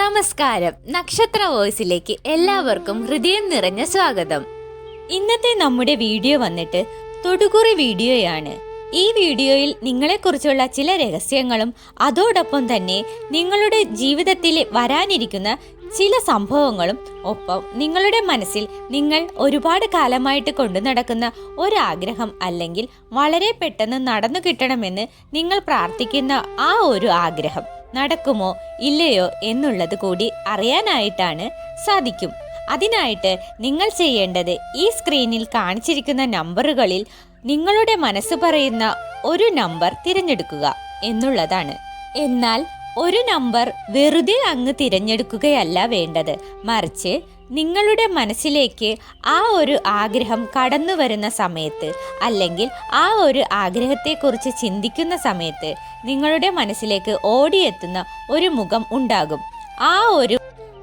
നമസ്കാരം. നക്ഷത്ര വോയിസിലേക്ക് എല്ലാവർക്കും ഹൃദയം നിറഞ്ഞ സ്വാഗതം. ഇന്നത്തെ നമ്മുടെ വീഡിയോ വന്നിട്ട് തൊടുകുറി വീഡിയോയാണ്. ഈ വീഡിയോയിൽ നിങ്ങളെക്കുറിച്ചുള്ള ചില രഹസ്യങ്ങളും അതോടൊപ്പം തന്നെ നിങ്ങളുടെ ജീവിതത്തിൽ വരാനിരിക്കുന്ന ചില സംഭവങ്ങളും ഒപ്പം നിങ്ങളുടെ മനസ്സിൽ നിങ്ങൾ ഒരുപാട് കാലമായിട്ട് കൊണ്ടു നടക്കുന്ന ഒരാഗ്രഹം അല്ലെങ്കിൽ വളരെ പെട്ടെന്ന് നടന്നു കിട്ടണമെന്ന് നിങ്ങൾ പ്രാർത്ഥിക്കുന്ന ആ ഒരു ആഗ്രഹം. നടക്കുമോ ഇല്ലയോ എന്നുള്ളത് കൂടി അറിയാനായിട്ടാണ് സാധിക്കും. അതിനായിട്ട് നിങ്ങൾ ചെയ്യേണ്ടത് ഈ സ്ക്രീനിൽ കാണിച്ചിരിക്കുന്ന നമ്പറുകളിൽ നിങ്ങളുടെ മനസ്സ് പറയുന്ന ഒരു നമ്പർ തിരഞ്ഞെടുക്കുക എന്നുള്ളതാണ്. എന്നാൽ ഒരു നമ്പർ വെറുതെ അങ്ങ് തിരഞ്ഞെടുക്കുകയല്ല വേണ്ടത്. മറിച്ച് നിങ്ങളുടെ മനസ്സിലേക്ക് ആ ഒരു ആഗ്രഹം കടന്നു വരുന്ന സമയത്ത് അല്ലെങ്കിൽ ആ ഒരു ആഗ്രഹത്തെക്കുറിച്ച് ചിന്തിക്കുന്ന സമയത്ത് നിങ്ങളുടെ മനസ്സിലേക്ക് ഓടിയെത്തുന്ന ഒരു മുഖം ഉണ്ടാകും. ആ ഒരു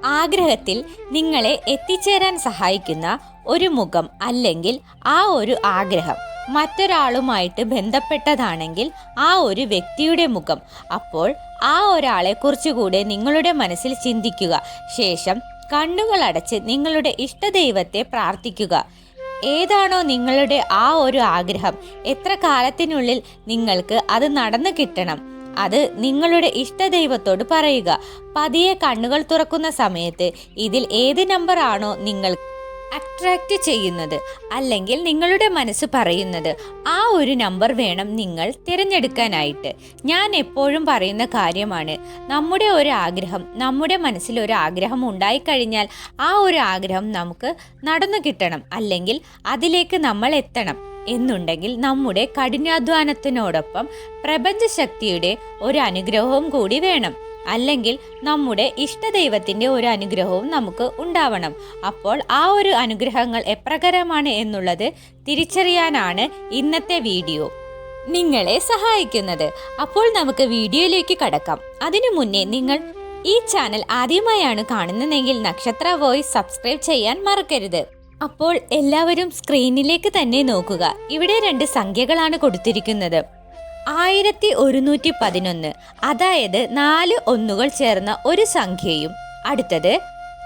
ആഗ്രഹത്തിൽ നിങ്ങളെ എത്തിച്ചേരാൻ സഹായിക്കുന്ന ഒരു മുഖം അല്ലെങ്കിൽ ആ ഒരു ആഗ്രഹം മറ്റൊരാളുമായിട്ട് ബന്ധപ്പെട്ടതാണെങ്കിൽ ആ ഒരു വ്യക്തിയുടെ മുഖം. അപ്പോൾ ആ ഒരാളെ കുറിച്ചുകൂടെ നിങ്ങളുടെ മനസ്സിൽ ചിന്തിക്കുക. ശേഷം കണ്ണുകൾ അടച്ച് നിങ്ങളുടെ ഇഷ്ടദൈവത്തെ പ്രാർത്ഥിക്കുക. ഏതാണോ നിങ്ങളുടെ ആ ഒരു ആഗ്രഹം. എത്ര കാലത്തിനുള്ളിൽ നിങ്ങൾക്ക് അത് നടന്നു കിട്ടണം? അത് നിങ്ങളുടെ ഇഷ്ടദൈവത്തോട് പറയുക. പതിയെ കണ്ണുകൾ തുറക്കുന്ന സമയത്ത് ഇതിൽ ഏത് നമ്പറാണോ ആണോ നിങ്ങൾ അട്രാക്റ്റ് ചെയ്യുന്നത് അല്ലെങ്കിൽ നിങ്ങളുടെ മനസ്സ് പറയുന്നത് ആ ഒരു നമ്പർ വേണം നിങ്ങൾ തിരഞ്ഞെടുക്കാനായിട്ട്. ഞാൻ എപ്പോഴും പറയുന്ന കാര്യമാണ് നമ്മുടെ ഒരു ആഗ്രഹം നമ്മുടെ മനസ്സിൽ ഒരു ആഗ്രഹം ഉണ്ടായിക്കഴിഞ്ഞാൽ ആ ഒരു ആഗ്രഹം നമുക്ക് നടന്നു കിട്ടണം അല്ലെങ്കിൽ അതിലേക്ക് നമ്മൾ എത്തണം എന്നുണ്ടെങ്കിൽ നമ്മുടെ കഠിനാധ്വാനത്തിനോടൊപ്പം പ്രപഞ്ചശക്തിയുടെ ഒരു അനുഗ്രഹവും കൂടി വേണം. അല്ലെങ്കിൽ നമ്മുടെ ഇഷ്ടദൈവത്തിന്റെ ഒരു അനുഗ്രഹവും നമുക്ക് ഉണ്ടാവണം. അപ്പോൾ ആ ഒരു അനുഗ്രഹങ്ങൾ എപ്രകാരമാണ് എന്നുള്ളത് തിരിച്ചറിയാനാണ് ഇന്നത്തെ വീഡിയോ. നിങ്ങളെ സഹായിക്കുന്നത്. അപ്പോൾ നമുക്ക് വീഡിയോയിലേക്ക് കടക്കാം. അതിനു മുന്നേ നിങ്ങൾ ഈ ചാനൽ ആദ്യമായാണ് കാണുന്നതെങ്കിൽ നക്ഷത്ര വോയിസ് സബ്സ്ക്രൈബ് ചെയ്യാൻ മറക്കരുത്. അപ്പോൾ എല്ലാവരും സ്ക്രീനിലേക്ക് തന്നെ നോക്കുക. ഇവിടെ രണ്ട് സംഖ്യകളാണ് കൊടുത്തിരിക്കുന്നത്. ആയിരത്തി ഒരുന്നൂറ്റി പതിനൊന്ന് അതായത് നാല് ഒന്നുകൾ ചേർന്ന ഒരു സംഖ്യയും. അടുത്തത്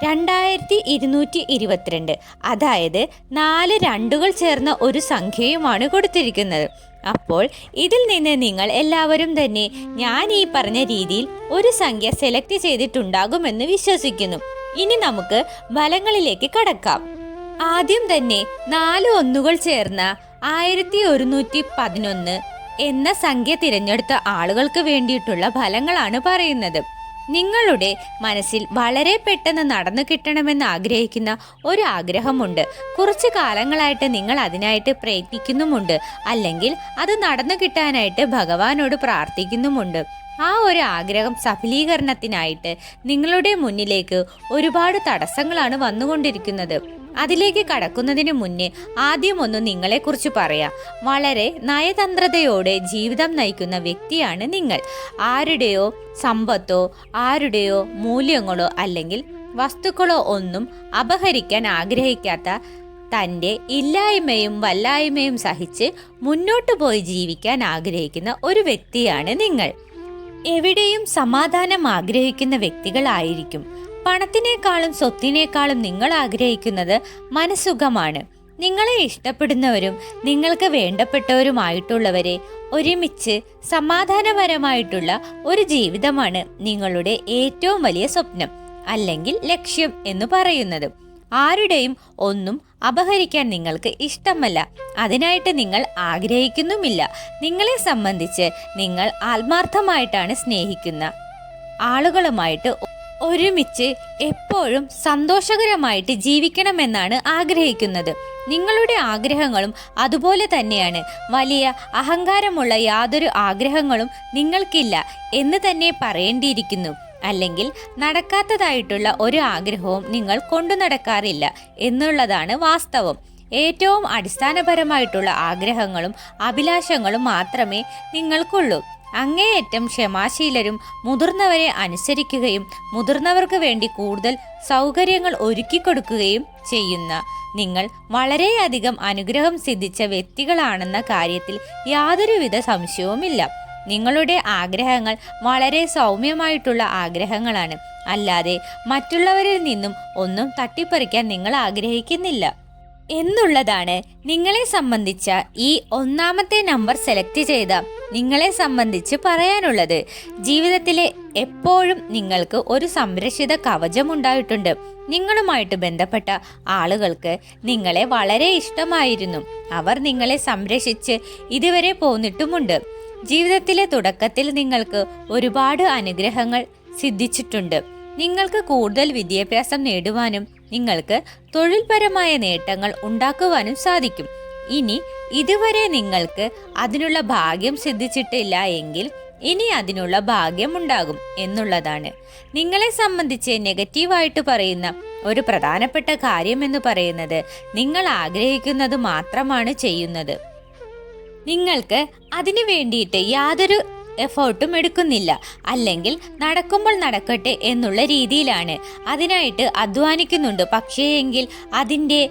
രണ്ടായിരത്തി ഇരുന്നൂറ്റി ഇരുപത്തിരണ്ട് അതായത് നാല് രണ്ടുകൾ ചേർന്ന ഒരു സംഖ്യയുമാണ് കൊടുത്തിരിക്കുന്നത്. അപ്പോൾ ഇതിൽ നിന്ന് നിങ്ങൾ എല്ലാവരും തന്നെ ഞാൻ ഈ പറഞ്ഞ രീതിയിൽ ഒരു സംഖ്യ സെലക്ട് ചെയ്തിട്ടുണ്ടാകുമെന്ന് വിശ്വസിക്കുന്നു. ഇനി നമുക്ക് ഫലങ്ങളിലേക്ക് കടക്കാം. ആദ്യം തന്നെ നാല് ഒന്നുകൾ ചേർന്ന ആയിരത്തി ഒരുന്നൂറ്റി പതിനൊന്ന് എന്ന സംഖ്യ തിരഞ്ഞെടുത്ത ആളുകൾക്ക് വേണ്ടിയിട്ടുള്ള ഫലങ്ങളാണ് പറയുന്നത്. നിങ്ങളുടെ മനസ്സിൽ വളരെ പെട്ടെന്ന് നടന്നു കിട്ടണമെന്ന് ആഗ്രഹിക്കുന്ന ഒരു ആഗ്രഹമുണ്ട്. കുറച്ച് കാലങ്ങളായിട്ട് നിങ്ങൾ അതിനായിട്ട് പ്രയത്നിക്കുന്നുമുണ്ട്. അല്ലെങ്കിൽ അത് നടന്നു കിട്ടാനായിട്ട് ഭഗവാനോട് പ്രാർത്ഥിക്കുന്നുമുണ്ട്. ആ ഒരു ആഗ്രഹം സഫലീകരണത്തിനായിട്ട് നിങ്ങളുടെ മുന്നിലേക്ക് ഒരുപാട് തടസ്സങ്ങളാണ് വന്നുകൊണ്ടിരിക്കുന്നത്. അതിലേക്ക് കടക്കുന്നതിന് മുന്നേ ആദ്യം ഒന്ന് നിങ്ങളെക്കുറിച്ച് പറയാം. വളരെ നയതന്ത്രതയോടെ ജീവിതം നയിക്കുന്ന വ്യക്തിയാണ് നിങ്ങൾ. ആരുടെയോ സമ്പത്തോ ആരുടെയോ മൂല്യങ്ങളോ അല്ലെങ്കിൽ വസ്തുക്കളോ ഒന്നും അപഹരിക്കാൻ ആഗ്രഹിക്കാത്ത തന്റെ ഇല്ലായ്മയും വല്ലായ്മയും സഹിച്ച് മുന്നോട്ട് പോയി ജീവിക്കാൻ ആഗ്രഹിക്കുന്ന ഒരു വ്യക്തിയാണ് നിങ്ങൾ. എവിടെയും സമാധാനം ആഗ്രഹിക്കുന്ന വ്യക്തികളായിരിക്കും. പണത്തിനേക്കാളും സ്വത്തിനേക്കാളും നിങ്ങൾ ആഗ്രഹിക്കുന്നത് മനസുഖമാണ് നിങ്ങളെ ഇഷ്ടപ്പെടുന്നവരും നിങ്ങൾക്ക് വേണ്ടപ്പെട്ടവരുമായിട്ടുള്ളവരെ ഒരുമിച്ച് സമാധാനപരമായിട്ടുള്ള ഒരു ജീവിതമാണ് നിങ്ങളുടെ ഏറ്റവും വലിയ സ്വപ്നം അല്ലെങ്കിൽ ലക്ഷ്യം എന്ന് പറയുന്നത്. ആരുടെയും ഒന്നും അപഹരിക്കാൻ നിങ്ങൾക്ക് ഇഷ്ടമല്ല. അതിനായിട്ട് നിങ്ങൾ ആഗ്രഹിക്കുന്നുമില്ല. നിങ്ങളെ സംബന്ധിച്ച് നിങ്ങൾ ആത്മാർത്ഥമായിട്ടാണ് സ്നേഹിക്കുന്ന ആളുകളുമായിട്ട് ഒരുമിച്ച് എപ്പോഴും സന്തോഷകരമായിട്ട് ജീവിക്കണമെന്നാണ് ആഗ്രഹിക്കുന്നത്. നിങ്ങളുടെ ആഗ്രഹങ്ങളും അതുപോലെ തന്നെയാണ്. വലിയ അഹങ്കാരമുള്ള യാതൊരു ആഗ്രഹങ്ങളും നിങ്ങൾക്കില്ല എന്ന് തന്നെ പറയേണ്ടിയിരിക്കുന്നു. അല്ലെങ്കിൽ നടക്കാത്തതായിട്ടുള്ള ഒരു ആഗ്രഹവും നിങ്ങൾ കൊണ്ടു നടക്കാറില്ല എന്നുള്ളതാണ് വാസ്തവം. ഏറ്റവും അടിസ്ഥാനപരമായിട്ടുള്ള ആഗ്രഹങ്ങളും അഭിലാഷങ്ങളും മാത്രമേ നിങ്ങൾക്കുള്ളൂ. അങ്ങേയറ്റം ക്ഷമാശീലരും മുതിർന്നവരെ അനുസരിക്കുകയും മുതിർന്നവർക്ക് വേണ്ടി കൂടുതൽ സൗകര്യങ്ങൾ ഒരുക്കി കൊടുക്കുകയും ചെയ്യുന്ന നിങ്ങൾ വളരെയധികം അനുഗ്രഹം സിദ്ധിച്ച വ്യക്തികളാണെന്ന കാര്യത്തിൽ യാതൊരുവിധ സംശയവുമില്ല. നിങ്ങളുടെ ആഗ്രഹങ്ങൾ വളരെ സൗമ്യമായിട്ടുള്ള ആഗ്രഹങ്ങളാണ്. അല്ലാതെ മറ്റുള്ളവരിൽ നിന്നും ഒന്നും തട്ടിപ്പറിക്കാൻ നിങ്ങൾ ആഗ്രഹിക്കുന്നില്ല. എന്നുള്ളതാണ് നിങ്ങളെ സംബന്ധിച്ച ഈ ഒന്നാമത്തെ നമ്പർ സെലക്ട് ചെയ്ത നിങ്ങളെ സംബന്ധിച്ച് പറയാനുള്ളത്. ജീവിതത്തിലെ എപ്പോഴും നിങ്ങൾക്ക് ഒരു സംരക്ഷിത കവചം ഉണ്ടായിട്ടുണ്ട്. നിങ്ങളുമായിട്ട് ബന്ധപ്പെട്ട ആളുകൾക്ക് നിങ്ങളെ വളരെ ഇഷ്ടമായിരുന്നു. അവർ നിങ്ങളെ സംരക്ഷിച്ച് ഇതുവരെ പോന്നിട്ടുമുണ്ട്. ജീവിതത്തിലെ തുടക്കത്തിൽ നിങ്ങൾക്ക് ഒരുപാട് അനുഗ്രഹങ്ങൾ സിദ്ധിച്ചിട്ടുണ്ട്. നിങ്ങൾക്ക് കൂടുതൽ വിദ്യാഭ്യാസം നേടുവാനും നിങ്ങൾക്ക് തൊഴിൽപരമായ നേട്ടങ്ങൾ ഉണ്ടാക്കുവാനും സാധിക്കും. ഇനി ഇതുവരെ നിങ്ങൾക്ക് അതിനുള്ള ഭാഗ്യം സിദ്ധിച്ചിട്ടില്ല എങ്കിൽ ഇനി അതിനുള്ള ഭാഗ്യം ഉണ്ടാകും എന്നുള്ളതാണ്. നിങ്ങളെ സംബന്ധിച്ച് നെഗറ്റീവായിട്ട് പറയുന്ന ഒരു പ്രധാനപ്പെട്ട കാര്യം എന്ന് പറയുന്നത് നിങ്ങൾ ആഗ്രഹിക്കുന്നത് മാത്രമാണ് ചെയ്യുന്നത്. നിങ്ങൾക്ക് അതിനു വേണ്ടിയിട്ട് യാതൊരു എഫേർട്ടും എടുക്കുന്നില്ല. അല്ലെങ്കിൽ നടക്കുമ്പോൾ നടക്കട്ടെ എന്നുള്ള രീതിയിലാണ്. അതിനായിട്ട് അധ്വാനിക്കുന്നുണ്ട്. പക്ഷേ എങ്കിൽ അതിന്റെ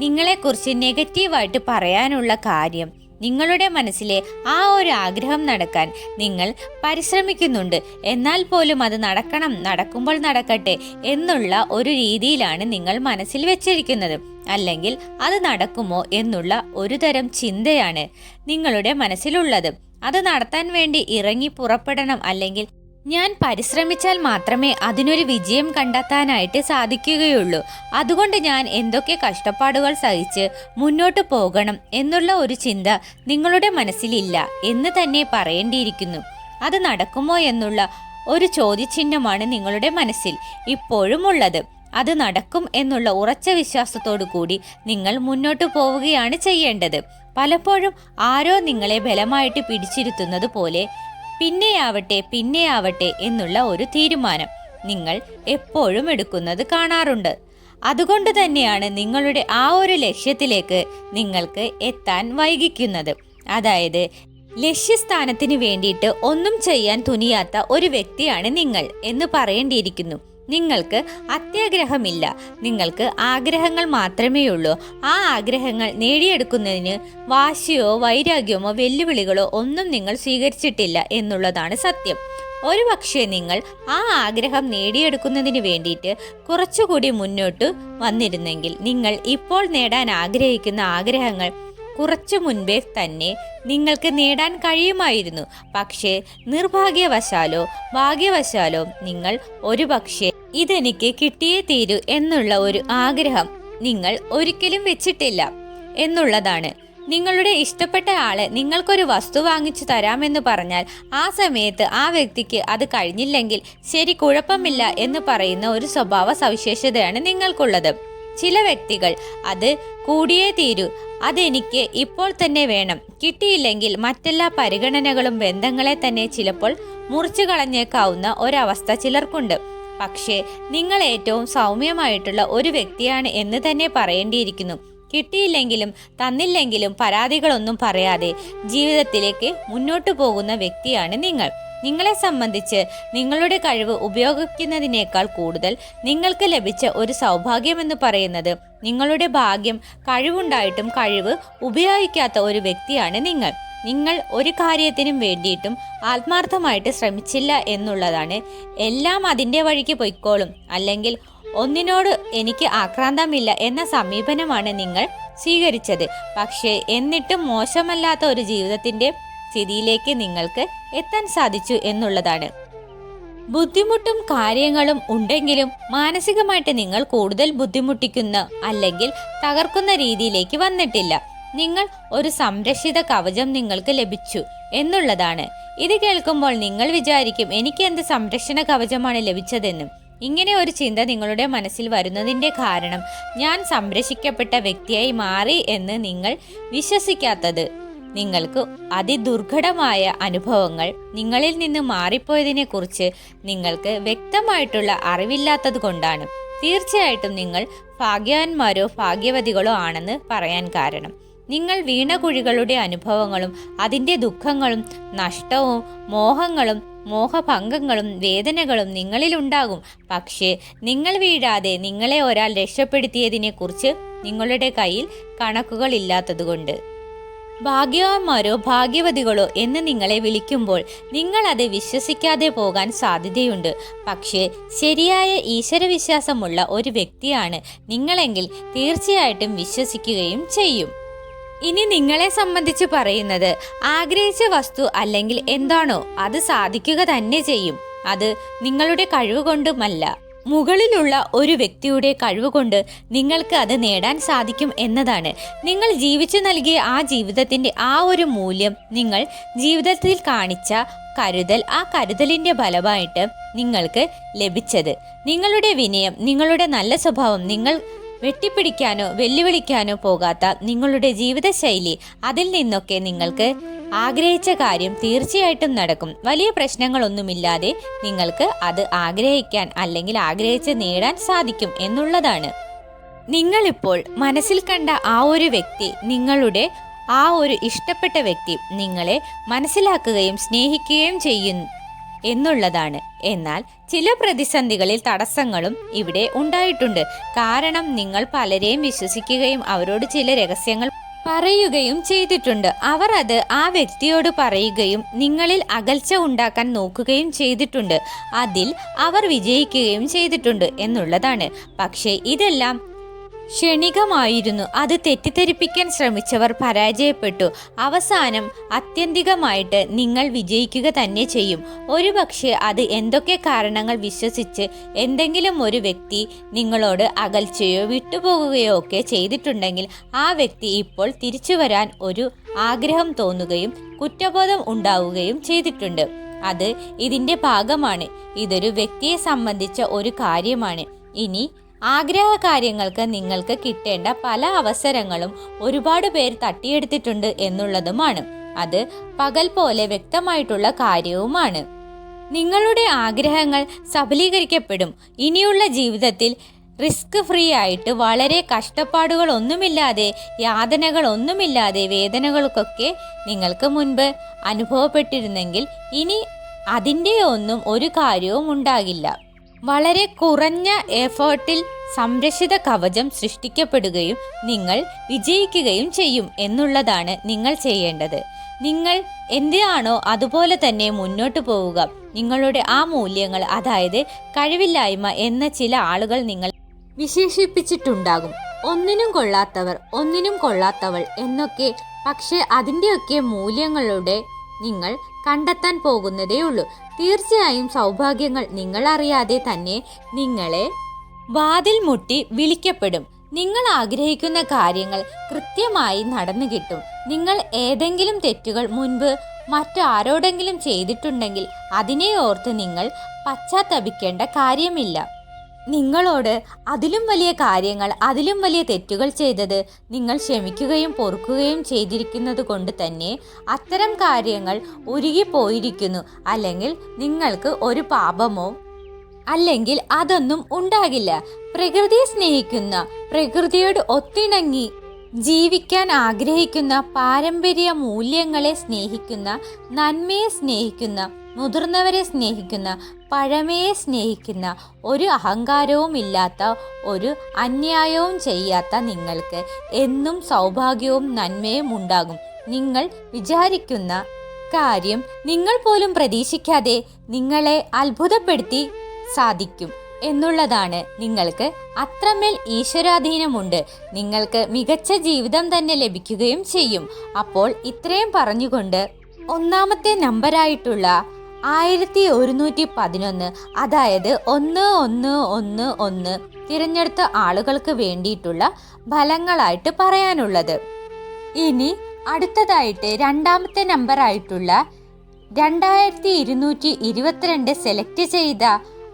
നിങ്ങളെക്കുറിച്ച് നെഗറ്റീവായിട്ട് പറയാനുള്ള കാര്യം നിങ്ങളുടെ മനസ്സിലെ ആ ഒരു ആഗ്രഹം നടക്കാൻ നിങ്ങൾ പരിശ്രമിക്കുന്നുണ്ട്. എന്നാൽ പോലും അത് നടക്കണം നടക്കുമ്പോൾ നടക്കട്ടെ എന്നുള്ള ഒരു രീതിയിലാണ് നിങ്ങൾ മനസ്സിൽ വെച്ചിരിക്കുന്നത്. അല്ലെങ്കിൽ അത് നടക്കുമോ എന്നുള്ള ഒരു തരം ചിന്തയാണ് നിങ്ങളുടെ മനസ്സിലുള്ളത്. അത് നടത്താൻ വേണ്ടി ഇറങ്ങി പുറപ്പെടണം അല്ലെങ്കിൽ ഞാൻ പരിശ്രമിച്ചാൽ മാത്രമേ അതിനൊരു വിജയം കണ്ടെത്താനായിട്ട് സാധിക്കുകയുള്ളൂ. അതുകൊണ്ട് ഞാൻ എന്തൊക്കെ കഷ്ടപ്പാടുകൾ സഹിച്ച് മുന്നോട്ട് പോകണം എന്നുള്ള ഒരു ചിന്ത നിങ്ങളുടെ മനസ്സിലില്ല എന്ന് തന്നെ പറയേണ്ടിയിരിക്കുന്നു. അത് നടക്കുമോ എന്നുള്ള ഒരു ചോദ്യചിഹ്നമാണ് നിങ്ങളുടെ മനസ്സിൽ ഇപ്പോഴും ഉള്ളത്. അത് നടക്കും എന്നുള്ള ഉറച്ച വിശ്വാസത്തോടു കൂടി നിങ്ങൾ മുന്നോട്ട് പോവുകയാണ് ചെയ്യേണ്ടത്. പലപ്പോഴും ആരോ നിങ്ങളെ ബലമായിട്ട് പിടിച്ചിരുത്തുന്നത് പോലെ പിന്നെയാവട്ടെ പിന്നെയാവട്ടെ എന്നുള്ള ഒരു തീരുമാനം നിങ്ങൾ എപ്പോഴും എടുക്കുന്നത് കാണാറുണ്ട്. അതുകൊണ്ട് തന്നെയാണ് നിങ്ങളുടെ ആ ഒരു ലക്ഷ്യത്തിലേക്ക് നിങ്ങൾക്ക് എത്താൻ വൈകിക്കുന്നത്. അതായത് ലക്ഷ്യസ്ഥാനത്തിന് വേണ്ടിയിട്ട് ഒന്നും ചെയ്യാൻ തുനിയാത്ത ഒരു വ്യക്തിയാണ് നിങ്ങൾ എന്ന് പറയേണ്ടിയിരിക്കുന്നു. നിങ്ങൾക്ക് അത്യാഗ്രഹമില്ല. നിങ്ങൾക്ക് ആഗ്രഹങ്ങൾ മാത്രമേ ഉള്ളൂ ആ ആഗ്രഹങ്ങൾ നേടിയെടുക്കുന്നതിന് വാശിയോ വൈരാഗ്യമോ വെല്ലുവിളികളോ ഒന്നും നിങ്ങൾ സ്വീകരിച്ചിട്ടില്ല എന്നുള്ളതാണ് സത്യം. ഒരു പക്ഷേ നിങ്ങൾ ആ ആഗ്രഹം നേടിയെടുക്കുന്നതിന് വേണ്ടിയിട്ട് കുറച്ചുകൂടി മുന്നോട്ട് വന്നിരുന്നെങ്കിൽ നിങ്ങൾ ഇപ്പോൾ നേടാൻ ആഗ്രഹിക്കുന്ന ആഗ്രഹങ്ങൾ കുറച്ചു മുൻപേ തന്നെ നിങ്ങൾക്ക് നേടാൻ കഴിയുമായിരുന്നു. പക്ഷേ നിർഭാഗ്യവശാലോ ഭാഗ്യവശാലോ നിങ്ങൾ ഒരു പക്ഷേ ഇതെനിക്ക് കിട്ടിയേ തീരൂ എന്നുള്ള ഒരു ആഗ്രഹം നിങ്ങൾ ഒരിക്കലും വെച്ചിട്ടില്ല എന്നുള്ളതാണ്. നിങ്ങളുടെ ഇഷ്ടപ്പെട്ട ആൾ നിങ്ങൾക്കൊരു വസ്തു വാങ്ങിച്ചു തരാമെന്ന് പറഞ്ഞാൽ ആ സമയത്ത് ആ വ്യക്തിക്ക് അത് കഴിഞ്ഞില്ലെങ്കിൽ ശരി കുഴപ്പമില്ല എന്ന് പറയുന്ന ഒരു സ്വഭാവ സവിശേഷതയാണ് നിങ്ങൾക്കുള്ളത്. ചില വ്യക്തികൾ അത് കൂടിയേ തീരൂ. അതെനിക്ക് ഇപ്പോൾ തന്നെ വേണം. കിട്ടിയില്ലെങ്കിൽ മറ്റെല്ലാ പരിഗണനകളും ബന്ധങ്ങളെ തന്നെ ചിലപ്പോൾ മുറിച്ചു കളഞ്ഞേക്കാവുന്ന ഒരവസ്ഥ ചിലർക്കുണ്ട്. പക്ഷേ നിങ്ങൾ ഏറ്റവും സൗമ്യമായിട്ടുള്ള ഒരു വ്യക്തിയാണ് എന്ന് തന്നെ പറയേണ്ടിയിരിക്കുന്നു. കിട്ടിയില്ലെങ്കിലും തന്നില്ലെങ്കിലും പരാതികളൊന്നും പറയാതെ ജീവിതത്തിലേക്ക് മുന്നോട്ടു പോകുന്ന വ്യക്തിയാണ് നിങ്ങൾ. നിങ്ങളെ സംബന്ധിച്ച് നിങ്ങളുടെ കഴിവ് ഉപയോഗിക്കുന്നതിനേക്കാൾ കൂടുതൽ നിങ്ങൾക്ക് ലഭിച്ച ഒരു സൗഭാഗ്യമെന്ന് പറയുന്നത് നിങ്ങളുടെ ഭാഗ്യം കഴിവുണ്ടായിട്ടും കഴിവ് ഉപയോഗിക്കാത്ത ഒരു വ്യക്തിയാണ് നിങ്ങൾ. നിങ്ങൾ ഒരു കാര്യത്തിനും വേണ്ടിയിട്ടും ആത്മാർത്ഥമായിട്ട് ശ്രമിച്ചില്ല എന്നുള്ളതാണ്. എല്ലാം അതിന്റെ വഴിക്ക് പൊയ്ക്കോളും. അല്ലെങ്കിൽ ഒന്നിനോട് എനിക്ക് ആക്രാന്തമില്ല എന്ന സമീപനമാണ് നിങ്ങൾ സ്വീകരിച്ചത്. പക്ഷേ എന്നിട്ടും മോശമല്ലാത്ത ഒരു ജീവിതത്തിന്റെ സ്ഥിതിയിലേക്ക് നിങ്ങൾക്ക് എത്താൻ സാധിച്ചു എന്നുള്ളതാണ്. ബുദ്ധിമുട്ടും കാര്യങ്ങളും ഉണ്ടെങ്കിലും മാനസികമായിട്ട് നിങ്ങൾ കൂടുതൽ ബുദ്ധിമുട്ടിക്കുന്ന അല്ലെങ്കിൽ തകർക്കുന്ന രീതിയിലേക്ക് വന്നിട്ടില്ല. നിങ്ങൾ ഒരു സംരക്ഷിത കവചം നിങ്ങൾക്ക് ലഭിച്ചു എന്നുള്ളതാണ്. ഇത് കേൾക്കുമ്പോൾ നിങ്ങൾ വിചാരിക്കും എനിക്ക് എന്ത് സംരക്ഷണ കവചമാണ് ലഭിച്ചതെന്നും? ഇങ്ങനെ ഒരു ചിന്ത നിങ്ങളുടെ മനസ്സിൽ വരുന്നതിന്റെ കാരണം ഞാൻ സംരക്ഷിക്കപ്പെട്ട വ്യക്തിയായി മാറി എന്ന് നിങ്ങൾ വിശ്വസിക്കാത്തത്. നിങ്ങൾക്ക് അതിദുർഘടമായ അനുഭവങ്ങൾ നിങ്ങളിൽ നിന്ന് മാറിപ്പോയതിനെക്കുറിച്ച് നിങ്ങൾക്ക് വ്യക്തമായിട്ടുള്ള അറിവില്ലാത്തത് കൊണ്ടാണ്. തീർച്ചയായിട്ടും നിങ്ങൾ ഭാഗ്യവാന്മാരോ ഭാഗ്യവതികളോ ആണെന്ന് പറയാൻ കാരണം. നിങ്ങൾ വീണകുഴികളുടെ അനുഭവങ്ങളും അതിന്റെ ദുഃഖങ്ങളും നഷ്ടവും മോഹങ്ങളും മോഹഭംഗങ്ങളും വേദനകളും നിങ്ങളിലുണ്ടാകും പക്ഷേ നിങ്ങൾ വീഴാതെ നിങ്ങളെ ഒരാൾ രക്ഷപ്പെടുത്തിയതിനെക്കുറിച്ച് നിങ്ങളുടെ കയ്യിൽ കണക്കുകളില്ലാത്തതുകൊണ്ട് ഭാഗ്യവാന്മാരോ ഭാഗ്യവതികളോ എന്ന് നിങ്ങളെ വിളിക്കുമ്പോൾ നിങ്ങൾ അത് വിശ്വസിക്കാതെ പോകാൻ സാധ്യതയുണ്ട്. പക്ഷേ ശരിയായ ഈശ്വരവിശ്വാസമുള്ള ഒരു വ്യക്തിയാണ് നിങ്ങളെങ്കിൽ തീർച്ചയായിട്ടും വിശ്വസിക്കുകയും ചെയ്യും. ഇനി നിങ്ങളെ സംബന്ധിച്ച് പറയുന്നത് ആഗ്രഹിച്ച വസ്തു അല്ലെങ്കിൽ എന്താണോ അത് സാധിക്കുക തന്നെ ചെയ്യും. അത് നിങ്ങളുടെ കഴിവ് കൊണ്ടുമല്ല മുകളിലുള്ള ഒരു വ്യക്തിയുടെ കഴിവുകൊണ്ട് നിങ്ങൾക്ക് അത് നേടാൻ സാധിക്കും എന്നതാണ്. നിങ്ങൾ ജീവിച്ചു നൽകിയ ആ ജീവിതത്തിന്റെ ആ ഒരു മൂല്യം നിങ്ങൾ ജീവിതത്തിൽ കാണിച്ച കരുതൽ ആ കരുതലിന്റെ ഫലമായിട്ട് നിങ്ങൾക്ക് ലഭിച്ചത്. നിങ്ങളുടെ വിനയം നിങ്ങളുടെ നല്ല സ്വഭാവം നിങ്ങൾ വെട്ടിപ്പിടിക്കാനോ വെല്ലുവിളിക്കാനോ പോകാത്ത നിങ്ങളുടെ ജീവിതശൈലി അതിൽ നിന്നൊക്കെ നിങ്ങൾക്ക് ആഗ്രഹിച്ച കാര്യം തീർച്ചയായിട്ടും നടക്കും. വലിയ പ്രശ്നങ്ങളൊന്നുമില്ലാതെ നിങ്ങൾക്ക് അത് ആഗ്രഹിക്കാൻ അല്ലെങ്കിൽ ആഗ്രഹിച്ച് നേടാൻ സാധിക്കും എന്നുള്ളതാണ്. നിങ്ങളിപ്പോൾ മനസ്സിൽ കണ്ട ആ ഒരു വ്യക്തി നിങ്ങളുടെ ആ ഒരു ഇഷ്ടപ്പെട്ട വ്യക്തി നിങ്ങളെ മനസ്സിലാക്കുകയും സ്നേഹിക്കുകയും ചെയ്യുന്നു. എന്നുള്ളതാണ്. എന്നാൽ ചില പ്രതിസന്ധികളിൽ തടസ്സങ്ങളും ഇവിടെ ഉണ്ടായിട്ടുണ്ട്. കാരണം നിങ്ങൾ പലരെയും വിശ്വസിക്കുകയും അവരോട് ചില രഹസ്യങ്ങൾ പറയുകയും ചെയ്തിട്ടുണ്ട്. അവർ അത് ആ വ്യക്തിയോട് പറയുകയും നിങ്ങളിൽ അകൽച്ച ഉണ്ടാക്കാൻ നോക്കുകയും ചെയ്തിട്ടുണ്ട്. അതിൽ അവർ വിജയിക്കുകയും ചെയ്തിട്ടുണ്ട് എന്നുള്ളതാണ്. പക്ഷേ ഇതെല്ലാം ക്ഷണികമായിരുന്നു. അത് തെറ്റിദ്ധരിപ്പിക്കാൻ ശ്രമിച്ചവർ പരാജയപ്പെട്ടു. അവസാനം അത്യന്തികമായിട്ട് നിങ്ങൾ വിജയിക്കുക തന്നെ ചെയ്യും. ഒരുപക്ഷെ അത് എന്തൊക്കെ കാരണങ്ങൾ വിശ്വസിച്ച് എന്തെങ്കിലും ഒരു വ്യക്തി നിങ്ങളോട് അകൽച്ചയോ വിട്ടുപോകുകയോ ഒക്കെ ചെയ്തിട്ടുണ്ടെങ്കിൽ ആ വ്യക്തി ഇപ്പോൾ തിരിച്ചു വരാൻ ഒരു ആഗ്രഹം തോന്നുകയും കുറ്റബോധം ഉണ്ടാവുകയും ചെയ്തിട്ടുണ്ട്. അത് ഇതിന്റെ ഭാഗമാണ്. ഇതൊരു വ്യക്തിയെ സംബന്ധിച്ച ഒരു കാര്യമാണ്. ഇനി ആഗ്രഹ കാര്യങ്ങൾക്ക് നിങ്ങൾക്ക് കിട്ടേണ്ട പല അവസരങ്ങളും ഒരുപാട് പേർ തട്ടിയെടുത്തിട്ടുണ്ട് എന്നുള്ളതുമാണ്. അത് പകൽ പോലെ വ്യക്തമായിട്ടുള്ള കാര്യവുമാണ്. നിങ്ങളുടെ ആഗ്രഹങ്ങൾ സഫലീകരിക്കപ്പെടും. ഇനിയുള്ള ജീവിതത്തിൽ റിസ്ക് ഫ്രീ ആയിട്ട് വളരെ കഷ്ടപ്പാടുകളൊന്നുമില്ലാതെ യാതനകളൊന്നുമില്ലാതെ വേദനകൾക്കൊക്കെ നിങ്ങൾക്ക് മുൻപ് അനുഭവപ്പെട്ടിരുന്നെങ്കിൽ ഇനി അതിന്റെ ഒന്നും ഒരു കാര്യവും ഉണ്ടാകില്ല. വളരെ കുറഞ്ഞ എഫേർട്ടിൽ സംരക്ഷിത കവചം സൃഷ്ടിക്കപ്പെടുകയും നിങ്ങൾ വിജയിക്കുകയും ചെയ്യും എന്നുള്ളതാണ് നിങ്ങൾ ചെയ്യേണ്ടത്. നിങ്ങൾ എന്തിനാണോ അതുപോലെ തന്നെ മുന്നോട്ട് പോവുക. നിങ്ങളുടെ ആ മൂല്യങ്ങൾ അതായത് കഴിവില്ലായ്മ എന്ന ചില ആളുകൾ നിങ്ങൾ വിശേഷിപ്പിച്ചിട്ടുണ്ടാകും. ഒന്നിനും കൊള്ളാത്തവർ ഒന്നിനും കൊള്ളാത്തവൾ എന്നൊക്കെ പക്ഷേ അതിന്റെയൊക്കെ മൂല്യങ്ങളുടെ നിങ്ങൾ കണ്ടെത്താൻ പോകുന്നതേ ഉള്ളൂ. തീർച്ചയായും സൗഭാഗ്യങ്ങൾ നിങ്ങൾ അറിയാതെ തന്നെ നിങ്ങളെ വാതിൽ മുട്ടി വിളിക്കപ്പെടും. നിങ്ങൾ ആഗ്രഹിക്കുന്ന കാര്യങ്ങൾ കൃത്യമായി നടന്നു കിട്ടും. നിങ്ങൾ ഏതെങ്കിലും തെറ്റുകൾ മുൻപ് മറ്റാരോടെങ്കിലും ചെയ്തിട്ടുണ്ടെങ്കിൽ അതിനെ ഓർത്ത് നിങ്ങൾ പശ്ചാത്തപിക്കേണ്ട കാര്യമില്ല. നിങ്ങളോട് അതിലും വലിയ കാര്യങ്ങൾ അതിലും വലിയ തെറ്റുകൾ ചെയ്തത് നിങ്ങൾ ക്ഷമിക്കുകയും പൊറുക്കുകയും ചെയ്തിരിക്കുന്നത് കൊണ്ട് തന്നെ അത്തരം കാര്യങ്ങൾ ഉരുകിപ്പോയിരിക്കുന്നു അല്ലെങ്കിൽ നിങ്ങൾക്ക് ഒരു പാപമോ അല്ലെങ്കിൽ അതൊന്നും ഉണ്ടാകില്ല. പ്രകൃതിയെ സ്നേഹിക്കുന്ന പ്രകൃതിയോട് ഒത്തിണങ്ങി ജീവിക്കാൻ ആഗ്രഹിക്കുന്ന പാരമ്പര്യ മൂല്യങ്ങളെ സ്നേഹിക്കുന്ന നന്മയെ സ്നേഹിക്കുന്ന മുതിർന്നവരെ സ്നേഹിക്കുന്ന പഴമയെ സ്നേഹിക്കുന്ന ഒരു അഹങ്കാരവും ഇല്ലാത്ത ഒരു അന്യായവും ചെയ്യാത്ത നിങ്ങൾക്ക് എന്നും സൗഭാഗ്യവും നന്മയും ഉണ്ടാകും. നിങ്ങൾ വിചാരിക്കുന്ന കാര്യം നിങ്ങൾ പോലും പ്രതീക്ഷിക്കാതെ നിങ്ങളെ അത്ഭുതപ്പെടുത്തി സാധിക്കും എന്നുള്ളതാണ് നിങ്ങൾക്ക് അത്രമേൽ ഈശ്വരാധീനമുണ്ട്. നിങ്ങൾക്ക് മികച്ച ജീവിതം തന്നെ ലഭിക്കുകയും ചെയ്യും. അപ്പോൾ ഇത്രയും പറഞ്ഞുകൊണ്ട് ഒന്നാമത്തെ നമ്പറായിട്ടുള്ള ആയിരത്തി ഒരുന്നൂറ്റി പതിനൊന്ന് അതായത് ഒന്ന് ഒന്ന് ഒന്ന് ഒന്ന് തിരഞ്ഞെടുത്ത ആളുകൾക്ക് വേണ്ടിയിട്ടുള്ള ഫലങ്ങളായിട്ട് പറയാനുള്ളത്. ഇനി അടുത്തതായിട്ട് രണ്ടാമത്തെ നമ്പറായിട്ടുള്ള രണ്ടായിരത്തി ഇരുന്നൂറ്റി ഇരുപത്തിരണ്ട് സെലക്ട് ചെയ്ത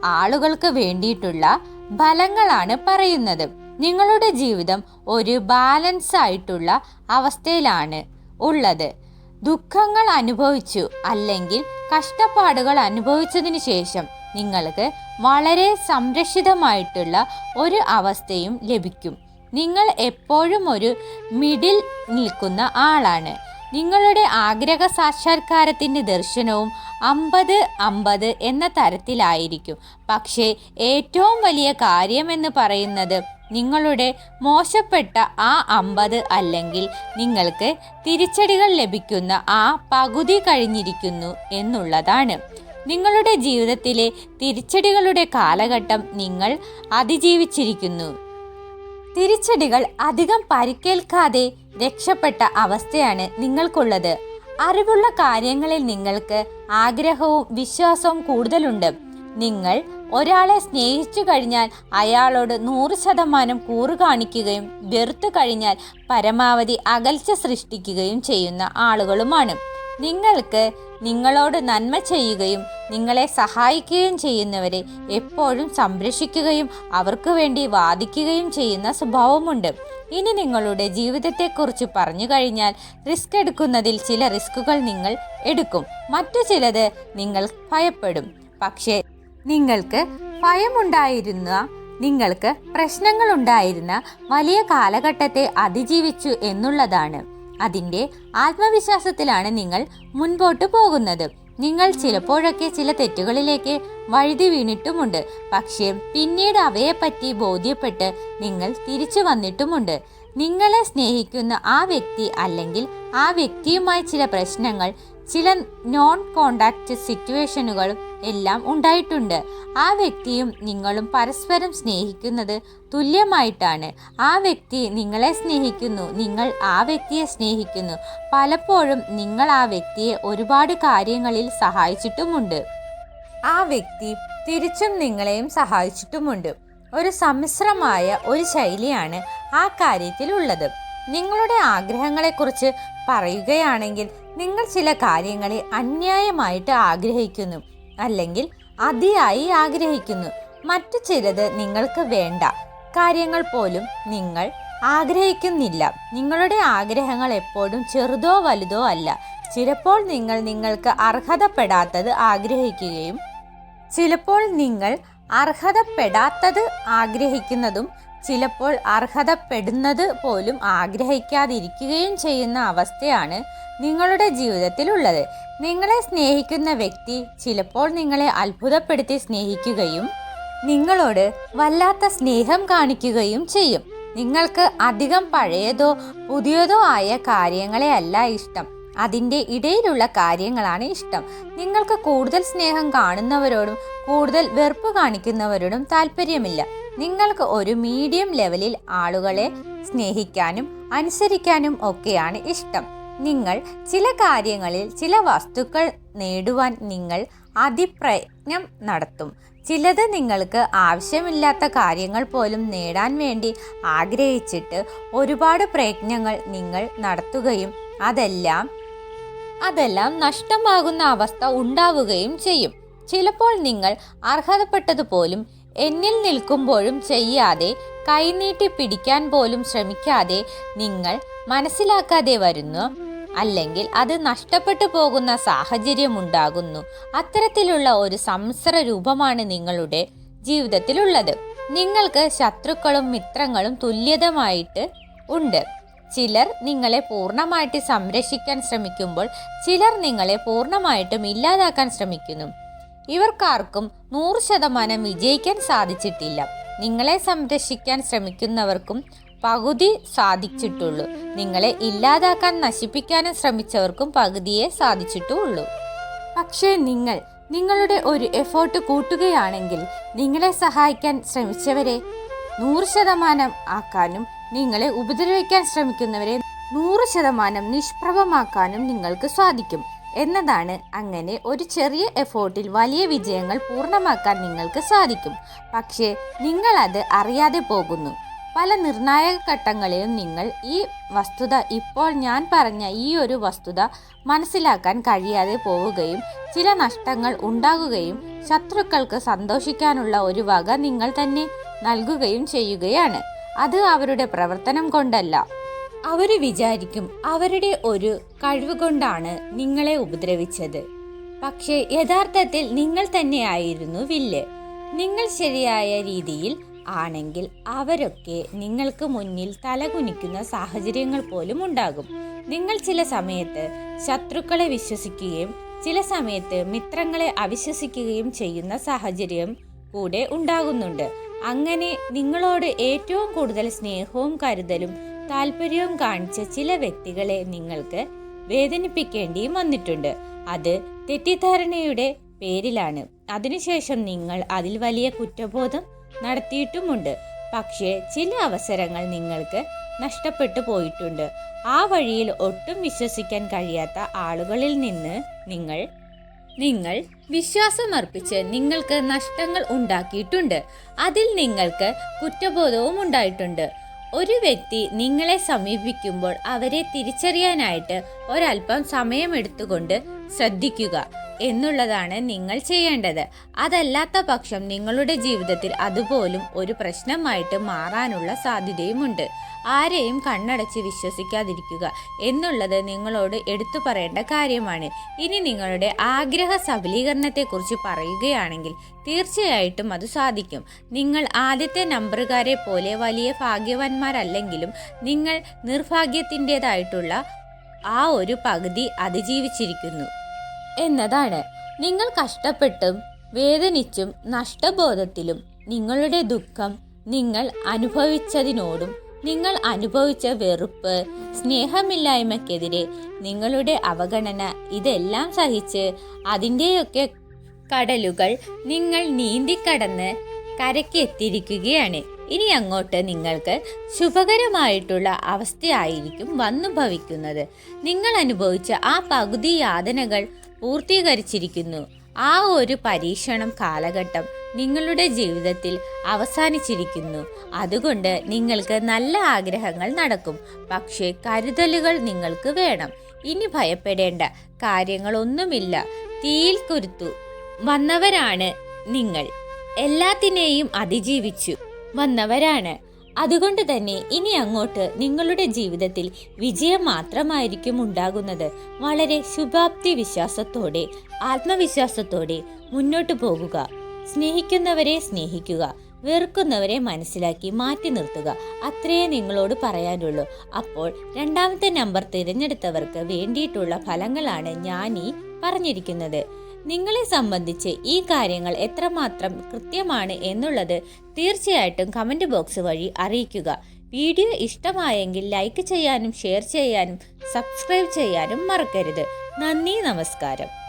ആളുകൾക്ക് വേണ്ടിയിട്ടുള്ള ഫലങ്ങളാണ് പറയുന്നത്. നിങ്ങളുടെ ജീവിതം ഒരു ബാലൻസ് ആയിട്ടുള്ള അവസ്ഥയിലാണ് ഉള്ളത്. ദുഃഖങ്ങൾ അനുഭവിച്ചു അല്ലെങ്കിൽ കഷ്ടപ്പാടുകൾ അനുഭവിച്ചതിനു ശേഷം നിങ്ങൾക്ക് വളരെ സംരക്ഷിതമായിട്ടുള്ള ഒരു അവസ്ഥയും ലഭിക്കും. നിങ്ങൾ എപ്പോഴും ഒരു മിഡിൽ നിൽക്കുന്ന ആളാണ്. നിങ്ങളുടെ ആഗ്രഹ സാക്ഷാത്കാരത്തിന്റെ ദർശനവും അമ്പത് അമ്പത് എന്ന തരത്തിലായിരിക്കും. പക്ഷേ ഏറ്റവും വലിയ കാര്യമെന്ന് പറയുന്നത് നിങ്ങളുടെ മോശപ്പെട്ട ആ അമ്പത് അല്ലെങ്കിൽ നിങ്ങൾക്ക് തിരിച്ചടികൾ ലഭിക്കുന്ന ആ പകുതി കഴിഞ്ഞിരിക്കുന്നു എന്നുള്ളതാണ്. നിങ്ങളുടെ ജീവിതത്തിലെ തിരിച്ചടികളുടെ കാലഘട്ടം നിങ്ങൾ അതിജീവിച്ചിരിക്കുന്നു. തിരിച്ചടികൾ അധികം പരിക്കേൽക്കാതെ രക്ഷപ്പെട്ട അവസ്ഥയാണ് നിങ്ങൾക്കുള്ളത്. അറിവുള്ള കാര്യങ്ങളിൽ നിങ്ങൾക്ക് ആഗ്രഹവും വിശ്വാസവും കൂടുതലുണ്ട്. നിങ്ങൾ ഒരാളെ സ്നേഹിച്ചു കഴിഞ്ഞാൽ അയാളോട് നൂറ് ശതമാനം കൂറു കാണിക്കുകയും വെറുത്തു കഴിഞ്ഞാൽ പരമാവധി അകൽച്ച സൃഷ്ടിക്കുകയും ചെയ്യുന്ന ആളുകളുമാണ്. നിങ്ങൾക്ക് നിങ്ങളോട് നന്മ ചെയ്യുകയും നിങ്ങളെ സഹായിക്കുകയും ചെയ്യുന്നവരെ എപ്പോഴും സംരക്ഷിക്കുകയും അവർക്ക് വേണ്ടി വാദിക്കുകയും ചെയ്യുന്ന സ്വഭാവമുണ്ട്. ഇനി നിങ്ങളുടെ ജീവിതത്തെക്കുറിച്ച് പറഞ്ഞു കഴിഞ്ഞാൽ റിസ്ക് എടുക്കുന്നതിൽ ചില റിസ്കുകൾ നിങ്ങൾ എടുക്കും. മറ്റു ചിലത് നിങ്ങൾ ഭയപ്പെടും. പക്ഷേ നിങ്ങൾക്ക് ഭയമുണ്ടായിരുന്ന നിങ്ങൾക്ക് പ്രശ്നങ്ങൾ പ്രശ്നങ്ങളുണ്ടായിരുന്ന വലിയ കാലഘട്ടത്തെ അതിജീവിച്ചു എന്നുള്ളതാണ്. അതിന്റെ ആത്മവിശ്വാസത്തിലാണ് നിങ്ങൾ മുൻപോട്ട് പോകുന്നത്. നിങ്ങൾ ചിലപ്പോഴൊക്കെ ചില തെറ്റുകളിലേക്ക് വഴുതി വീണിട്ടുമുണ്ട്. പക്ഷേ പിന്നീട് അവയെപ്പറ്റി ബോധ്യപ്പെട്ട് നിങ്ങൾ തിരിച്ചു വന്നിട്ടുമുണ്ട്. നിങ്ങളെ സ്നേഹിക്കുന്ന ആ വ്യക്തി അല്ലെങ്കിൽ ആ വ്യക്തിയുമായി ചില പ്രശ്നങ്ങൾ ചില നോൺ കോണ്ടാക്റ്റ് സിറ്റുവേഷനുകളും എല്ലാം ഉണ്ടായിട്ടുണ്ട്. ആ വ്യക്തിയും നിങ്ങളും പരസ്പരം സ്നേഹിക്കുന്നത് തുല്യമായിട്ടാണ്. ആ വ്യക്തി നിങ്ങളെ സ്നേഹിക്കുന്നു നിങ്ങൾ ആ വ്യക്തിയെ സ്നേഹിക്കുന്നു. പലപ്പോഴും നിങ്ങൾ ആ വ്യക്തിയെ ഒരുപാട് കാര്യങ്ങളിൽ സഹായിച്ചിട്ടുമുണ്ട്. ആ വ്യക്തി തിരിച്ചും നിങ്ങളെയും സഹായിച്ചിട്ടുമുണ്ട്. ഒരു സമ്മിശ്രമായ ഒരു ശൈലിയാണ് ആ കാര്യത്തിലുള്ളത്. നിങ്ങളുടെ ആഗ്രഹങ്ങളെക്കുറിച്ച് പറയുകയാണെങ്കിൽ നിങ്ങൾ ചില കാര്യങ്ങളെ അന്യായമായിട്ട് ആഗ്രഹിക്കുന്നു. അല്ലെങ്കിൽ അതിയായി ആഗ്രഹിക്കുന്നു. മറ്റു ചിലത് നിങ്ങൾക്ക് വേണ്ട. കാര്യങ്ങൾ പോലും നിങ്ങൾ ആഗ്രഹിക്കുന്നില്ല. നിങ്ങളുടെ ആഗ്രഹങ്ങൾ എപ്പോഴും ചെറുതോ വലുതോ അല്ല. ചിലപ്പോൾ നിങ്ങൾ നിങ്ങൾക്ക് അർഹതപ്പെടാത്തത് ആഗ്രഹിക്കുകയും ചിലപ്പോൾ നിങ്ങൾ അർഹതപ്പെടാത്തത് ആഗ്രഹിക്കുന്നതും ചിലപ്പോൾ അർഹതപ്പെടുന്നത് പോലും ആഗ്രഹിക്കാതിരിക്കുകയും ചെയ്യുന്ന അവസ്ഥയാണ് നിങ്ങളുടെ ജീവിതത്തിലുള്ളത്. നിങ്ങളെ സ്നേഹിക്കുന്ന വ്യക്തി ചിലപ്പോൾ നിങ്ങളെ അത്ഭുതപ്പെടുത്തി സ്നേഹിക്കുകയും നിങ്ങളോട് വല്ലാത്ത സ്നേഹം കാണിക്കുകയും ചെയ്യും. നിങ്ങൾക്ക് അധികം പഴയതോ പുതിയതോ ആയ കാര്യങ്ങളെ അല്ല ഇഷ്ടം. അതിന്റെ ഇടയിലുള്ള കാര്യങ്ങളാണ് ഇഷ്ടം. നിങ്ങൾക്ക് കൂടുതൽ സ്നേഹം കാണുന്നവരോടും കൂടുതൽ വെറുപ്പ് കാണിക്കുന്നവരോടും താല്പര്യമില്ല നിങ്ങൾക്ക് ഒരു മീഡിയം ലെവലിൽ ആളുകളെ സ്നേഹിക്കാനും അനുസരിക്കാനും ഒക്കെയാണ് ഇഷ്ടം. നിങ്ങൾ ചില കാര്യങ്ങളിൽ ചില വസ്തുക്കൾ നേടുവാൻ നിങ്ങൾ അതിപ്രയത്നം നടത്തും. ചിലത് നിങ്ങൾക്ക് ആവശ്യമില്ലാത്ത കാര്യങ്ങൾ പോലും നേടാൻ വേണ്ടി ആഗ്രഹിച്ചിട്ട് ഒരുപാട് പ്രയത്നങ്ങൾ നിങ്ങൾ നടത്തുകയും അതെല്ലാം അതെല്ലാം നഷ്ടമാകുന്ന അവസ്ഥ ഉണ്ടാവുകയും ചെയ്യും. ചിലപ്പോൾ നിങ്ങൾ അർഹതപ്പെട്ടതുപോലും എന്നിൽ നിൽക്കുമ്പോഴും ചെയ്യാതെ കൈനീട്ടി പിടിക്കാൻ പോലും ശ്രമിക്കാതെ നിങ്ങൾ മനസ്സിലാക്കാതെ വരുന്നു. അല്ലെങ്കിൽ അത് നഷ്ടപ്പെട്ടു പോകുന്ന സാഹചര്യം ഉണ്ടാകുന്നു അത്തരത്തിലുള്ള ഒരു സംസര രൂപമാണ് നിങ്ങളുടെ ജീവിതത്തിലുള്ളത്. നിങ്ങൾക്ക് ശത്രുക്കളും മിത്രങ്ങളും തുല്യതമായിട്ട് ഉണ്ട്. ചിലർ നിങ്ങളെ പൂർണമായിട്ട് സംരക്ഷിക്കാൻ ശ്രമിക്കുമ്പോൾ ചിലർ നിങ്ങളെ പൂർണമായിട്ടും ഇല്ലാതാക്കാൻ ശ്രമിക്കുന്നു. ഇവർക്കാർക്കും നൂറ് ശതമാനം വിജയിക്കാൻ സാധിച്ചിട്ടില്ല. നിങ്ങളെ സംരക്ഷിക്കാൻ ശ്രമിക്കുന്നവർക്കും പകുതി സാധിച്ചിട്ടുള്ളൂ. നിങ്ങളെ ഇല്ലാതാക്കാൻ നശിപ്പിക്കാനും ശ്രമിച്ചവർക്കും പകുതിയെ സാധിച്ചിട്ടുള്ളൂ. പക്ഷേ നിങ്ങൾ നിങ്ങളുടെ ഒരു എഫേർട്ട് കൂട്ടുകയാണെങ്കിൽ നിങ്ങളെ സഹായിക്കാൻ ശ്രമിച്ചവരെ നൂറ് ശതമാനം ആക്കാനും നിങ്ങളെ ഉപദ്രവിക്കാൻ ശ്രമിക്കുന്നവരെ നൂറ് ശതമാനം നിഷ്പ്രഭമാക്കാനും നിങ്ങൾക്ക് സാധിക്കും. എന്നതാണ് അങ്ങനെ ഒരു ചെറിയ എഫോർട്ടിൽ വലിയ വിജയങ്ങൾ പൂർണമാക്കാൻ നിങ്ങൾക്ക് സാധിക്കും. പക്ഷേ നിങ്ങളത് അറിയാതെ പോകുന്നു. പല നിർണായക ഘട്ടങ്ങളിലും നിങ്ങൾ ഈ വസ്തുത ഇപ്പോൾ ഞാൻ പറഞ്ഞ ഈ ഒരു വസ്തുത മനസ്സിലാക്കാൻ കഴിയാതെ പോവുകയും ചില നഷ്ടങ്ങൾ ഉണ്ടാകുകയും ശത്രുക്കൾക്ക് സന്തോഷിക്കാനുള്ള ഒരു വക നിങ്ങൾ തന്നെ നൽകുകയും ചെയ്യുകയാണ്. അത് അവരുടെ പ്രവർത്തനം കൊണ്ടല്ല. അവർ വിചാരിക്കും അവരുടെ ഒരു കഴിവ് കൊണ്ടാണ് നിങ്ങളെ ഉപദ്രവിച്ചത്. പക്ഷേ യഥാർത്ഥത്തിൽ നിങ്ങൾ തന്നെയായിരുന്നു വില്ല്. നിങ്ങൾ ശരിയായ രീതിയിൽ ആണെങ്കിൽ അവരൊക്കെ നിങ്ങൾക്ക് മുന്നിൽ തലകുനിക്കുന്ന സാഹചര്യങ്ങൾ പോലും ഉണ്ടാകും. നിങ്ങൾ ചില സമയത്ത് ശത്രുക്കളെ വിശ്വസിക്കുകയും ചില സമയത്ത് മിത്രങ്ങളെ അവിശ്വസിക്കുകയും ചെയ്യുന്ന സാഹചര്യം കൂടെ ഉണ്ടാകുന്നുണ്ട്. അങ്ങനെ നിങ്ങളോട് ഏറ്റവും കൂടുതൽ സ്നേഹവും കരുതലും താല്പര്യവും കാണിച്ച ചില വ്യക്തികളെ നിങ്ങൾക്ക് വേദനിപ്പിക്കേണ്ടിയും വന്നിട്ടുണ്ട്. അത് തെറ്റിദ്ധാരണയുടെ പേരിലാണ്. അതിനുശേഷം നിങ്ങൾ അതിൽ വലിയ കുറ്റബോധം നടത്തിയിട്ടുമുണ്ട്. പക്ഷേ ചില അവസരങ്ങൾ നിങ്ങൾക്ക് നഷ്ടപ്പെട്ടു പോയിട്ടുണ്ട്. ആ വഴിയിൽ ഒട്ടും വിശ്വസിക്കാൻ കഴിയാത്ത ആളുകളിൽ നിന്ന് നിങ്ങൾ നിങ്ങൾ വിശ്വാസമർപ്പിച്ച് നിങ്ങൾക്ക് നഷ്ടങ്ങൾ ഉണ്ടാക്കിയിട്ടുണ്ട്. അതിൽ നിങ്ങൾക്ക് കുറ്റബോധവും ഉണ്ടായിട്ടുണ്ട്. ഒരു വ്യക്തി നിങ്ങളെ സമീപിക്കുമ്പോൾ അവരെ തിരിച്ചറിയാനായിട്ട് ഒരല്പം സമയമെടുത്തുകൊണ്ട് ശ്രദ്ധിക്കുക. എന്നുള്ളതാണ് നിങ്ങൾ ചെയ്യേണ്ടത്. അതല്ലാത്ത പക്ഷം നിങ്ങളുടെ ജീവിതത്തിൽ അതുപോലും ഒരു പ്രശ്നമായിട്ട് മാറാനുള്ള സാധ്യതയുമുണ്ട്. ആരെയും കണ്ണടച്ച് വിശ്വസിക്കാതിരിക്കുക എന്നുള്ളത് നിങ്ങളോട് എടുത്തു പറയേണ്ട കാര്യമാണ്. ഇനി നിങ്ങളുടെ ആഗ്രഹ സബലീകരണത്തെക്കുറിച്ച് പറയുകയാണെങ്കിൽ തീർച്ചയായിട്ടും അത് സാധിക്കും. നിങ്ങൾ ആദ്യത്തെ നമ്പറുകാരെ പോലെ വലിയ ഭാഗ്യവാന്മാരല്ലെങ്കിലും നിങ്ങൾ നിർഭാഗ്യത്തിന്റെതായിട്ടുള്ള ആ ഒരു പകുതി അതിജീവിച്ചിരിക്കുന്നു. എന്നതാണ്. നിങ്ങൾ കഷ്ടപ്പെട്ടും വേദനിച്ചും നഷ്ടബോധത്തിലും നിങ്ങളുടെ ദുഃഖം നിങ്ങൾ അനുഭവിച്ചതിനോടും നിങ്ങൾ അനുഭവിച്ച വെറുപ്പ് സ്നേഹമില്ലായ്മയ്ക്കെതിരെ നിങ്ങളുടെ അവഗണന ഇതെല്ലാം സഹിച്ച് അതിന്റെയൊക്കെ കടലുകൾ നിങ്ങൾ നീന്തിക്കടന്ന് കരയ്ക്ക് എത്തിയിരിക്കുകയാണ് ഇനി അങ്ങോട്ട് നിങ്ങൾക്ക് ശുഭകരമായിട്ടുള്ള അവസ്ഥയായിരിക്കും വന്നു ഭവിക്കുന്നത് നിങ്ങൾ അനുഭവിച്ച ആ പകുതി യാതനകൾ പൂർത്തീകരിച്ചിരിക്കുന്നു. ആ ഒരു പരീക്ഷണം കാലഘട്ടം നിങ്ങളുടെ ജീവിതത്തിൽ അവസാനിച്ചിരിക്കുന്നു. അതുകൊണ്ട് നിങ്ങൾക്ക് നല്ല ആഗ്രഹങ്ങൾ നടക്കും. പക്ഷേ കരുതലുകൾ നിങ്ങൾക്ക് വേണം. ഇനി ഭയപ്പെടേണ്ട. കാര്യങ്ങളൊന്നുമില്ല. തീയിൽ കുരുത്തു. വന്നവരാണ് നിങ്ങൾ. എല്ലാത്തിനെയും അതിജീവിച്ചു. വന്നവരാണ്. അതുകൊണ്ട് തന്നെ ഇനി അങ്ങോട്ട് നിങ്ങളുടെ ജീവിതത്തിൽ വിജയം മാത്രമായിരിക്കും ഉണ്ടാകുന്നത്. വളരെ ശുഭാപ്തി വിശ്വാസത്തോടെ ആത്മവിശ്വാസത്തോടെ മുന്നോട്ട് പോകുക. സ്നേഹിക്കുന്നവരെ സ്നേഹിക്കുക. വെറുക്കുന്നവരെ മനസ്സിലാക്കി മാറ്റി നിർത്തുക. അത്രയേ നിങ്ങളോട് പറയാനുള്ളൂ. അപ്പോൾ രണ്ടാമത്തെ നമ്പർ തിരഞ്ഞെടുത്തവർക്ക് വേണ്ടിയിട്ടുള്ള ഫലങ്ങളാണ് ഞാൻ ഈ പറഞ്ഞിരിക്കുന്നത്. നിങ്ങളെ സംബന്ധിച്ച് ഈ കാര്യങ്ങൾ എത്രമാത്രം കൃത്യമാണ് എന്നുള്ളത് തീർച്ചയായിട്ടും കമന്റ് ബോക്സ് വഴി അറിയിക്കുക. വീഡിയോ ഇഷ്ടമായെങ്കിൽ ലൈക്ക് ചെയ്യാനും ഷെയർ ചെയ്യാനും സബ്സ്ക്രൈബ് ചെയ്യാനും മറക്കരുത്. നന്ദി നമസ്കാരം.